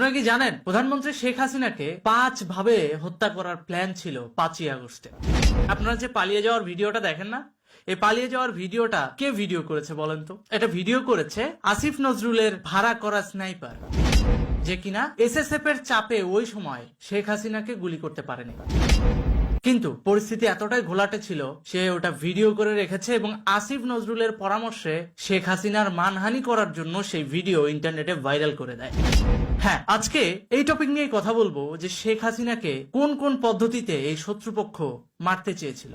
আপনারা কি জানেন, প্রধানমন্ত্রী শেখ হাসিনাকে পাঁচ ভাবে হত্যা করার প্ল্যান ছিল পাঁচই আগস্টে। আপনারা যে পালিয়ে যাওয়ার ভিডিওটা দেখেন না? এই পালিয়ে যাওয়ার ভিডিওটা কে ভিডিও করেছে বলেন তো? এটা ভিডিও করেছে আসিফ নজরুলের ভাড়া করা স্নাইপার যে কিনা এসএসএফ এর চাপে ওই সময় শেখ হাসিনাকে গুলি করতে পারেনি। কিন্তু পরিস্থিতি এতটাই ঘোলাটে ছিল, সে ওটা ভিডিও করে রেখেছে এবং আসিফ নজরুলের পরামর্শে শেখ হাসিনার মানহানি করার জন্য সেই ভিডিও ইন্টারনেটে ভাইরাল করে দেয়। হ্যাঁ আজকে এই টপিক নিয়ে কথা বলব যে শেখ হাসিনাকে কোন কোন পদ্ধতিতে এই শত্রুপক্ষ মারতে চেয়েছিল।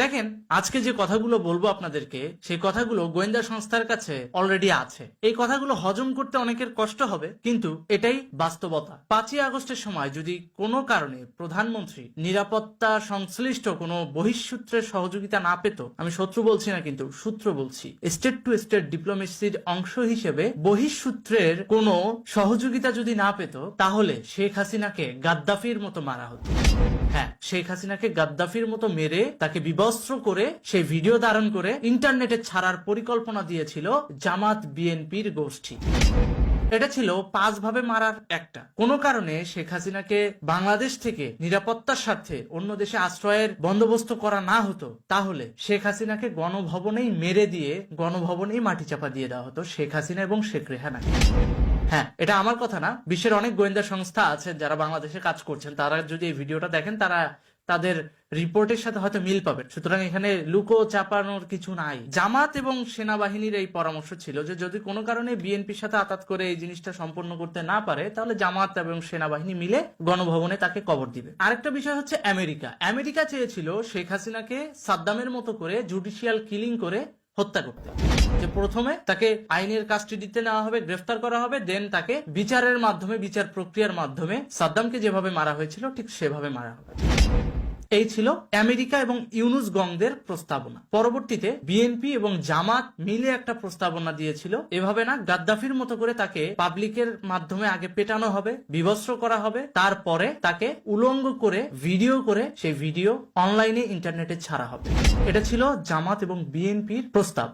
দেখেন, আজকে যে কথাগুলো বলব আপনাদেরকে, সেই কথাগুলো গোয়েন্দা সংস্থার কাছে অলরেডি আছে। এই কথাগুলো হজম করতে অনেকের কষ্ট হবে, কিন্তু এটাই বাস্তবতা। পাঁচই আগস্টের সময় যদি কোনো কারণে প্রধানমন্ত্রী নিরাপত্তা সংশ্লিষ্ট কোনো বহিঃসূত্রের সহযোগিতা না পেত, আমি শত্রু বলছি না কিন্তু সূত্র বলছি, স্টেট টু স্টেট ডিপ্লোমেসির অংশ হিসেবে বহিঃসূত্রের কোনো সহযোগিতা যদি না পেত, তাহলে শেখ হাসিনাকে গাদ্দাফির মতো মারা হতো। হ্যাঁ শেখ হাসিনাকে গাদ্দাফির মতো মেরে তাকে বিবস্ত্র করে সেই ভিডিও ধারণ করে ইন্টারনেটে ছাড়ার পরিকল্পনা দিয়েছিল জামাত বিএনপির গোষ্ঠী। এটা ছিল পাঁচ ভাবে মারার একটা। কোনো কারণে শেখ হাসিনাকে বাংলাদেশ থেকে নিরাপত্তার স্বার্থে অন্য দেশে আশ্রয়ের বন্দোবস্ত করা না হতো, তাহলে শেখ হাসিনাকে গণভবনেই মেরে দিয়ে গণভবনেই মাটি চাপা দিয়ে দেওয়া হতো শেখ হাসিনা এবং শেখ রেহানাকে হ্যাঁ। এটা আমার কথা না, বিশ্বের অনেক গোয়েন্দা সংস্থা আছে যারা বাংলাদেশে কাজ করছেন, তারা যদি এই ভিডিওটা দেখেন, তারা তাদের রিপোর্টের সাথে হয়তো মিল পাবেন। সুতরাং এখানে লুকো চাপানোর কিছু নাই। জামাত এবং সেনাবাহিনীর এই পরামর্শ ছিল যে, যদি কোনো কারণে বিএনপির সাথে আতাত করে এই জিনিসটা সম্পন্ন করতে না পারে, তাহলে জামাত এবং সেনাবাহিনী মিলে গণভবনে তাকে কবর দিবে। আরেকটা বিষয় হচ্ছে আমেরিকা। আমেরিকা চেয়েছিল শেখ হাসিনাকে সাদ্দামের মতো করে জুডিশিয়াল কিলিং করে হত্যা করতে। যে প্রথমে তাকে আইনের কাস্টডিতে নেওয়া হবে, গ্রেফতার করা হবে দেন তাকে বিচারের মাধ্যমে, বিচার প্রক্রিয়ার মাধ্যমে সাদ্দামকে যেভাবে মারা হয়েছিল, ঠিক সেভাবে মারা হবে। এই ছিল আমেরিকা এবং ইউনুস গংদের প্রস্তাবনা। পরবর্তীতে বিএনপি এবং জামাত মিলে একটা প্রস্তাবনা দিয়েছিল, এভাবে না গাদ্দাফির মতো করে তাকে পাবলিকের মাধ্যমে আগে পেটানো হবে বিভস্ত্র করা হবে, তারপরে তাকে উলঙ্গ করে ভিডিও করে সেই ভিডিও অনলাইনে ইন্টারনেটে ছাড়া হবে। এটা ছিল জামাত এবং বিএনপির প্রস্তাব।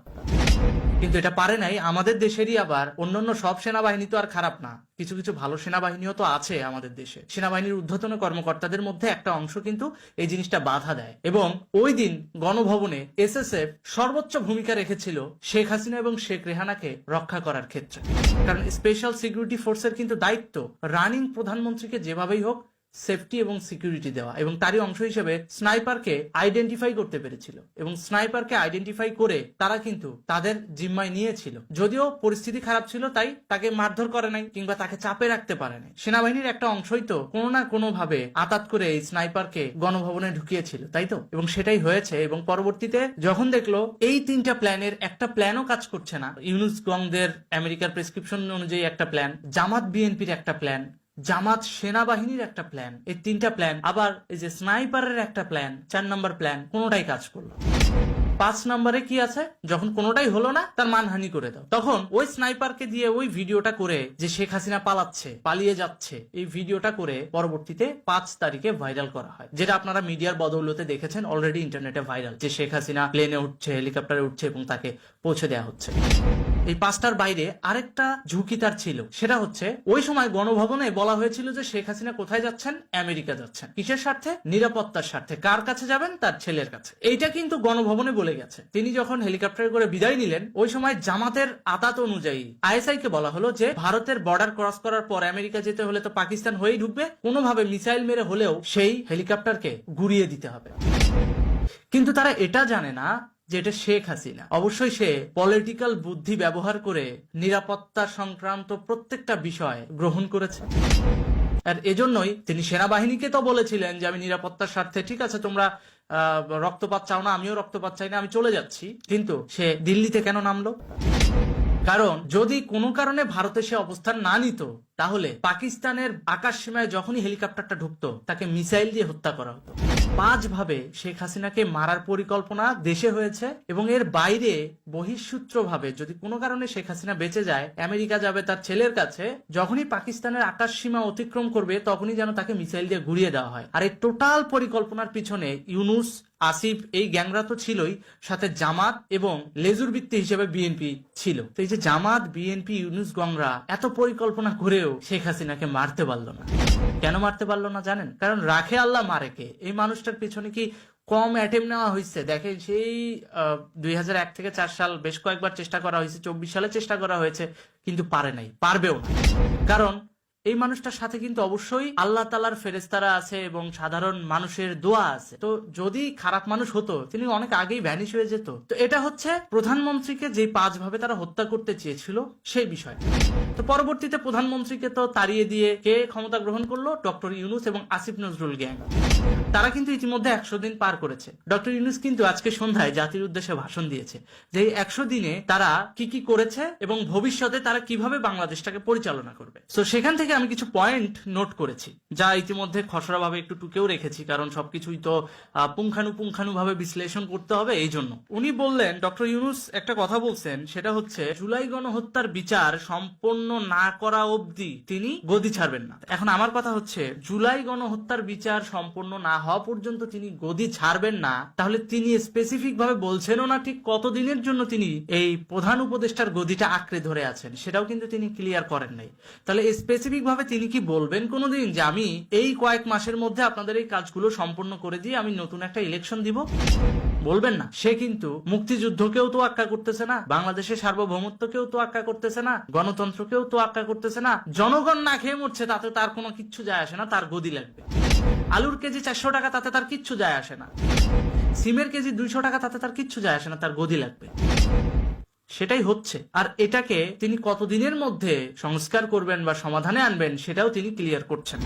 কিন্তু এটা পারে নাই, আমাদের দেশেরই আবার অন্যান্য সব সেনাবাহিনী তো আর খারাপ না। কিছু কিছু ভালো সেনাবাহিনীও তো আছে আমাদের দেশে। সেনাবাহিনীর ঊর্ধ্বতন কর্মকর্তাদের মধ্যে একটা অংশ কিন্তু এই জিনিসটা বাধা দেয়। এবং ওই দিন গণভবনে এসএসএফ সর্বোচ্চ ভূমিকা রেখেছিল শেখ হাসিনা এবং শেখ রেহানাকে রক্ষা করার ক্ষেত্রে। কারণ স্পেশাল সিকিউরিটি ফোর্সের কিন্তু দায়িত্ব রানিং প্রধানমন্ত্রীকে যেভাবেই হোক সেফটি এবং সিকিউরিটি দেওয়া এবং তারই অংশ হিসেবে স্নাইপারকে আইডেন্টিফাই করতে পেরেছিল এবং স্নাইপারকে আইডেন্টিফাই করে তারা কিন্তু তাদের জিম্মায় নিয়েছিল। যদিও পরিস্থিতি খারাপ ছিল, তাই তাকে মারধর করে নাই কিংবা তাকে চাপে রাখতে পারে নাই। সেনাবাহিনীর একটা অংশই তো কোনো না কোনো ভাবে আতাত করে এই স্নাইপারকে গণভবনে ঢুকিয়েছিল, তাই তো? এবং সেটাই হয়েছে এবং পরবর্তীতে যখন দেখল এই তিনটা প্ল্যানের একটা প্ল্যানও কাজ করছে না, ইউনুস গংদের আমেরিকার প্রেসক্রিপশন অনুযায়ী একটা প্ল্যান, জামাত বিএনপির একটা প্ল্যান জামাত সেনাবাহিনীর একটা প্ল্যান এই তিনটা প্ল্যান আবার এই যে স্নাইপারের একটা প্ল্যান চার নম্বর প্ল্যান কোনোটাই কাজ করল পাঁচ নম্বরে কি আছে? যখন কোনোটাই হলো না, তার মানহানি করে দাও। তখন ওই স্নাইপারকে দিয়ে ওই ভিডিওটা করে যে শেখ হাসিনা পালাচ্ছে, পালিয়ে যাচ্ছে, এই ভিডিওটা করে পরবর্তীতে পাঁচ তারিখে ভাইরাল করা হয়। যেটা আপনারা মিডিয়ার বদৌলতে দেখেছেন অলরেডি ইন্টারনেটে ভাইরাল যে শেখ হাসিনা প্লেনে উঠছে হেলিকপ্টারে উঠছে এবং তাকে পৌঁছে দেওয়া হচ্ছে। এই পাঁচটার বাইরে আরেকটা ঝুঁকি তার ছিল। সেটা হচ্ছে, ওই সময় গণভবনে বলা হয়েছিল যে শেখ হাসিনা কোথায় যাচ্ছেন? আমেরিকা যাচ্ছেন। কিসের স্বার্থে? নিরাপত্তার স্বার্থে। কার কাছে যাবেন? তার ছেলের কাছে। এইটা কিন্তু গণভবনে বলে গেছে। তিনি যখন হেলিকপ্টারে করে বিদায় নিলেন, ওই সময় জামাতের আতাত অনুযায়ী আইএসআই কে বলা হলো যে, ভারতের বর্ডার ক্রস করার পর আমেরিকা যেতে হলে তো পাকিস্তান হয়েই ঢুকবে। কোনোভাবে মিসাইল মেরে হলেও সেই হেলিকপ্টারকে গুড়িয়ে দিতে হবে। কিন্তু তারা এটা জানে না যে এটা শেখ হাসিনা। অবশ্যই সে পলিটিক্যাল বুদ্ধি ব্যবহার করে নিরাপত্তা সংক্রান্ত প্রত্যেকটা বিষয় গ্রহণ করেছে। আর এজন্যই তিনি সেনাবাহিনীকে তো বলেছিলেন যে, আমি নিরাপত্তার স্বার্থে, ঠিক আছে, তোমরা রক্তপাত চাও না, আমিও রক্তপাত চাই না, আমি চলে যাচ্ছি। কিন্তু সে দিল্লিতে কেন নামলো? কারণ যদি কোনো কারণে ভারতে সে অবস্থান না নিত তাহলে পাকিস্তানের আকাশ সীমায় যখনই হেলিকপ্টারটা ঢুকতো, তাকে মিসাইল দিয়ে হত্যা করা হতো। পাঁচ ভাবে শেখ হাসিনাকে মারার পরিকল্পনা দেশে হয়েছে এবং এর বাইরে বহিঃসূত্র ভাবে যদি কোনো কারণে শেখ হাসিনা বেঁচে যায়, আমেরিকা যাবে তার ছেলের কাছে, যখনই পাকিস্তানের আকাশ সীমা অতিক্রম করবে, তখনই যেন তাকে মিসাইল দিয়ে ঘুরিয়ে দেওয়া হয়। আর এই টোটাল পরিকল্পনার পিছনে ইউনুস, আসিফ, এই গ্যাংরা তো ছিলই, সাথে জামাত এবং লেজুর ভিত্তি হিসেবে বিএনপি ছিল। তো এই যে জামাত, বিএনপি, ইউনুস, গংরা, এত পরিকল্পনা করেও কেউ শেখ হাসিনাকে মারতে পারল না। কেন মারতে পারল না জানেন? কারণ রাখে আল্লাহ মারে কে? এই মানুষটার পিছনে কি কম অ্যাটেম নেওয়া হয়েছে দেখেন সেই দুই এক থেকে চার সাল বেশ কয়েকবার চেষ্টা করা হয়েছে চব্বিশ সালে চেষ্টা করা হয়েছে, কিন্তু পারে নাই, পারবেও না। কারণ এই মানুষটার সাথে কিন্তু অবশ্যই আল্লাহ তালার ফেরেস্তারা আছে এবং সাধারণ মানুষের দোয়া আছে। তো যদি খারাপ মানুষ হতো, তিনি অনেক আগেই ভ্যানিশ হয়ে যেত। তো এটা হচ্ছে প্রধানমন্ত্রীকে যে পাঁচ ভাবে তারা হত্যা করতে চেয়েছিল, সেই বিষয়। তো পরবর্তীতে প্রধানমন্ত্রীকে তো তাড়িয়ে দিয়ে কে ক্ষমতা গ্রহণ করল? ডক্টর ইউনুস এবং আসিফ নজরুল গ্যাং। তারা কিন্তু ইতিমধ্যে একশো দিন পার করেছে। ডক্টর ইউনুস কিন্তু আজকে সন্ধ্যায় জাতির উদ্দেশ্যে ভাষণ দিয়েছে যে একশো দিনে তারা কি কি করেছে এবং ভবিষ্যতে তারা কীভাবে বাংলাদেশটাকে পরিচালনা করবে। তো সেখান থেকে আমি কিছু পয়েন্ট নোট করেছি যা ইতিমধ্যে খসড়া ভাবে একটু টুকেও রেখেছি কারণ সবকিছুই তো আহ, পুঙ্খানুপুঙ্খানু ভাবে বিশ্লেষণ করতে হবে এই জন্য। উনি বললেন ডক্টর ইউনুস একটা কথা বলছেন সেটা হচ্ছে জুলাই গণহত্যার বিচার সম্পন্ন না করা অবধি তিনি গদি ছাড়বেন না। এখন আমার কথা হচ্ছে জুলাই গণহত্যার বিচার সম্পন্ন না হওয়া পর্যন্ত তিনি গদি ছাড়বেন না তাহলে তিনি স্পেসিফিক ভাবে বলছেনও না ঠিক কতদিনের জন্য তিনি এই প্রধান উপদেষ্টার গদিটা আঁকড়ে ধরে আছেন সেটাও কিন্তু তিনি ক্লিয়ার করেন নাই। তাহলে স্পেসিফিক ভাবে তিনি কি বলবেন কোনোদিন যে আমি এই কয়েক মাসের মধ্যে আপনাদের এই কাজগুলো সম্পূর্ণ করে দিয়ে আমি নতুন একটা ইলেকশন দিব? বলবেন না। সে কিন্তু মুক্তিযুদ্ধকেও তো আক্কা করতেছে না, বাংলাদেশের সার্বভৌমত্বকেও তো আক্কা করতেছে না, গণতন্ত্রকেও তো আক্কা করতেছে না, জনগণ না খেয়ে মরছে তাতে তার কোনো কিচ্ছু যায় আসে না, তার গদি লাগবে। আলুর কেজি চারশো টাকা তাতে তার কিচ্ছু যায় আসে না। সিমের কেজি দুইশো টাকা তাতে তার কিচ্ছু যায় আসে না, তার গদি লাগবে। সেটাই হচ্ছে। আর এটাকে তিনি কতদিনের মধ্যে সংস্কার করবেন বা সমাধানে আনবেন সেটাও তিনি ক্লিয়ার করছেন।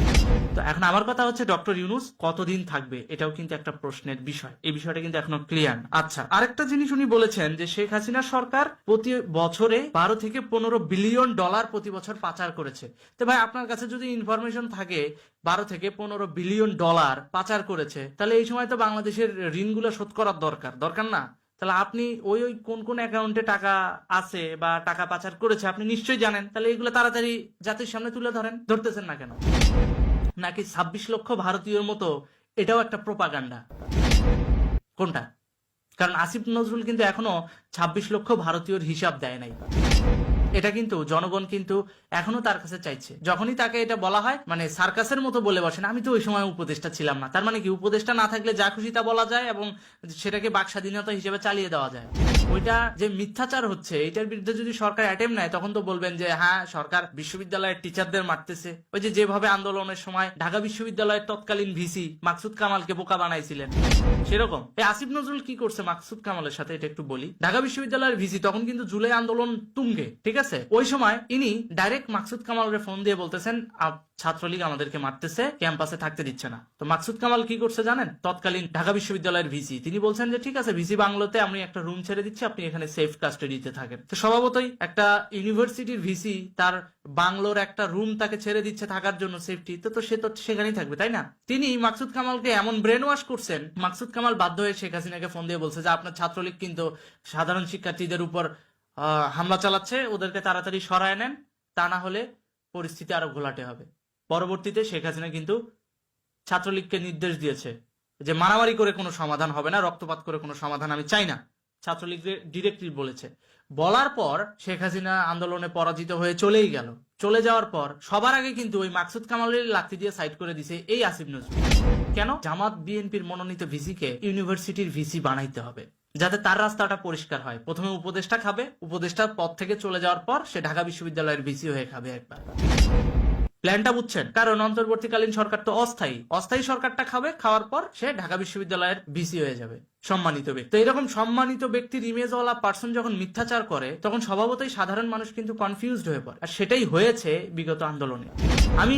তো এখন আমার কথা হচ্ছে ডক্টর ইউনুস কতদিন থাকবে? এটাও কিন্তু একটা প্রশ্নের বিষয়। এই বিষয়টা কিন্তু এখনও ক্লিয়ার আচ্ছা আরেকটা জিনিস উনি বলেছেন যে শেখ হাসিনা সরকার প্রতি বছরে বারো থেকে পনেরো বিলিয়ন ডলার প্রতি বছর পাচার করেছে। তো ভাই, আপনার কাছে যদি ইনফরমেশন থাকে, বারো থেকে পনেরো বিলিয়ন ডলার পাচার করেছে, তাহলে এই সময় তো বাংলাদেশের ঋণগুলো শোধ করার দরকার। দরকার না? তাহলে আপনি ওই ওই কোন কোন অ্যাকাউন্টে টাকা আছে বা টাকা পাচার করেছে আপনি নিশ্চয়ই জানেন। তাহলে এগুলো তাড়াতাড়ি জাতির সামনে তুলে ধরেন, ধরতেছেন না কেন? নাকি ছাব্বিশ লক্ষ ভারতীয়র মতো এটাও একটা প্রোপাগান্ডা কোনটা? কারণ আসিফ নজরুল কিন্তু এখনও ছাব্বিশ লক্ষ ভারতীয়র হিসাব দেয় নাই। এটা কিন্তু জনগণ কিন্তু এখনও তার কাছে চাইছে। যখনই তাকে এটা বলা হয় মানে সার্কাসের মতো বলে বসেন আমি তো ওই সময় উপদেষ্টা ছিলাম না। তার মানে কি, উপদেষ্টা না থাকলে যা খুশি তা বলা যায় এবং সেটাকে বাক স্বাধীনতা হিসেবে চালিয়ে দেওয়া যায়। ওইটা যে মিথ্যাচার হচ্ছে, এটার বিরুদ্ধে যদি সরকার অ্যাটেম নেয়, তখন তো বলবেন যে হ্যাঁ সরকার বিশ্ববিদ্যালয়ের টিচারদের মারতেছে। ওই যে যেভাবে আন্দোলনের সময় ঢাকা বিশ্ববিদ্যালয়ের তৎকালীন ভিসি মাকসুদ কামালকে বোকা বানাইছিলেন, সেরকম। এই আসিফ নজরুল কি করছে মাকসুদ কামালের সাথে, এটা একটু বলি। ঢাকা বিশ্ববিদ্যালয়ের ভিসি, তখন কিন্তু জুলাই আন্দোলন তুঙ্গে, ঠিক আছে? ওই সময় ইনি ডাইরেক্ট মাকসুদ কামালের ফোন দিয়ে বলতেছেন ছাত্রলীগ আমাদেরকে মারতেছে ক্যাম্পাসে থাকতে দিচ্ছে না। তো মাকসুদ কামাল কি করছে জানেন? তৎকালীন ঢাকা বিশ্ববিদ্যালয়ের ভিসি তিনি বলছেন যে, ঠিক আছে ভিসি বাংলোতে আমি একটা রুম ছেড়ে দিচ্ছি, আপনি এখানে সেফ কাস্টাডিতে থাকেন। তো স্বভাবতই একটা ইউনিভার্সিটির ভিসি তার বাংলোর একটা রুম তাকে ছেড়ে দিচ্ছে থাকার জন্য সেফটি তো সে তো সেখানেই থাকবে, তাই না? তিনি মাকসুদ কামালকে এমন ব্রেন ওয়াশ করছেন, মাকসুদ কামাল বাধ্য হয়ে শেখ হাসিনাকে ফোন দিয়ে বলছে যে, আপনার ছাত্রলীগ কিন্তু সাধারণ শিক্ষার্থীদের উপর হামলা চালাচ্ছে, ওদেরকে তাড়াতাড়ি সরায় নেন, তা না হলে পরিস্থিতি আরও ঘোলাটে হবে। পরবর্তীতে শেখ হাসিনা কিন্তু ছাত্রলীগকে নির্দেশ দিয়েছে যে মারামারি করে কোনো সমাধান হবে না, রক্তপাত করে কোনো সমাধান আমি চাই না ছাত্রলীগ ডিরেক্টলি বলেছে। বলার পর শেখ হাসিনা আন্দোলনে পরাজিত হয়ে চলেই গেল। চলে যাওয়ার পর সবার আগে কিন্তু ওই মাকসুদ কামালের লাথি দিয়ে সাইড করে দিছে এই আসিফ নজরুল। কেন? জামাত বিএনপির মনোনীত ভিসিকে ইউনিভার্সিটির ভিসি বানাইতে হবে। যাতে তার রাস্তাটা পরিষ্কার হয়। প্রথমে উপদেষ্টা খাবে, উপদেষ্টার পদ থেকে চলে যাওয়ার পর সে ঢাকা বিশ্ববিদ্যালয়ের ভিসি হয়ে খাবে একবার। প্ল্যানটা বুঝছেন? কারণ অন্তর্বর্তীকালীন সরকার তো অস্থায়ী। অস্থায়ী সরকারটা খাবে, খাওয়ার পর সে ঢাকা বিশ্ববিদ্যালয়ের ভিসি হয়ে যাবে, সম্মানিত ব্যক্তি। তো এরকম সম্মানিত ব্যক্তির ইমেজওয়ালা পার্সন যখন মিথ্যাচার করে, তখন স্বভাবতই সাধারণ মানুষ কিন্তু কনফিউজড হয়ে পড়ে। আর সেটাই হয়েছে বিগত আন্দোলনে। আমি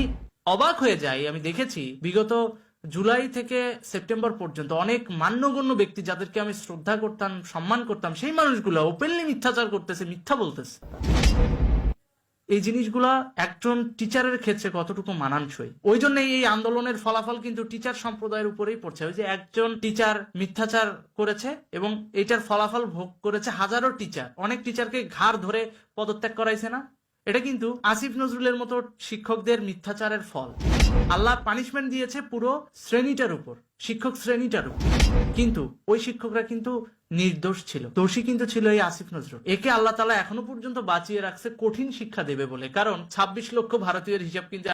অবাক হয়ে যাই, আমি দেখেছি বিগত জুলাই থেকে সেপ্টেম্বর পর্যন্ত অনেক মান্যগণ্য ব্যক্তি যাদেরকে আমি শ্রদ্ধা করতাম, সম্মান করতাম, সেই মানুষগুলো ওপেনলি মিথ্যাচার করতেছে, মিথ্যা বলতেছে। এই জিনিসগুলা একজন টিচারের ক্ষেত্রে কতটুকু মানানসই? ওই জন্যই এই আন্দোলনের ফলাফল কিন্তু টিচার সম্প্রদায়ের উপরেই পড়ছে। ওই যে একজন টিচার মিথ্যাচার করেছে এবং এটার ফলাফল ভোগ করেছে হাজারো টিচার অনেক টিচারকে ঘাড় ধরে পদত্যাগ করাইছে না? এটা কিন্তু আসিফ নজরুলের মতো শিক্ষকদের মিথ্যাচারের ফল। আল্লাহ পানিশমেন্ট দিয়েছে পুরো শ্রেণীটার উপর, শিক্ষক শ্রেণীটার উপর। কিন্তু ওই শিক্ষকরা কিন্তু নির্দোষ ছিল, দোষী কিন্তু ছিল এই আসিফ নজরুল। একে আল্লাহ তালা এখনও পর্যন্ত বাঁচিয়ে রাখছে কঠিন শিক্ষা দেবে বলে। কারণ ছাব্বিশ লক্ষ ভারতীয়ের হিসাব কিন্তু